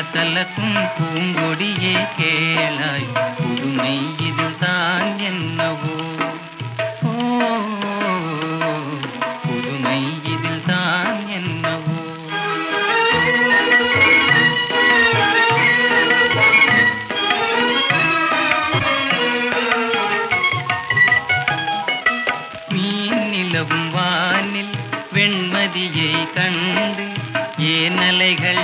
சலசலக்கும் பூங்கொடியே கேளாய். புதுமை இதுதான் என்னவோ? ஓ, புதுமை இதில்தான் என்னவோ? மீன் நிலவும் வானில் வெண்மதியை கண்டு ஏன் அலைகள்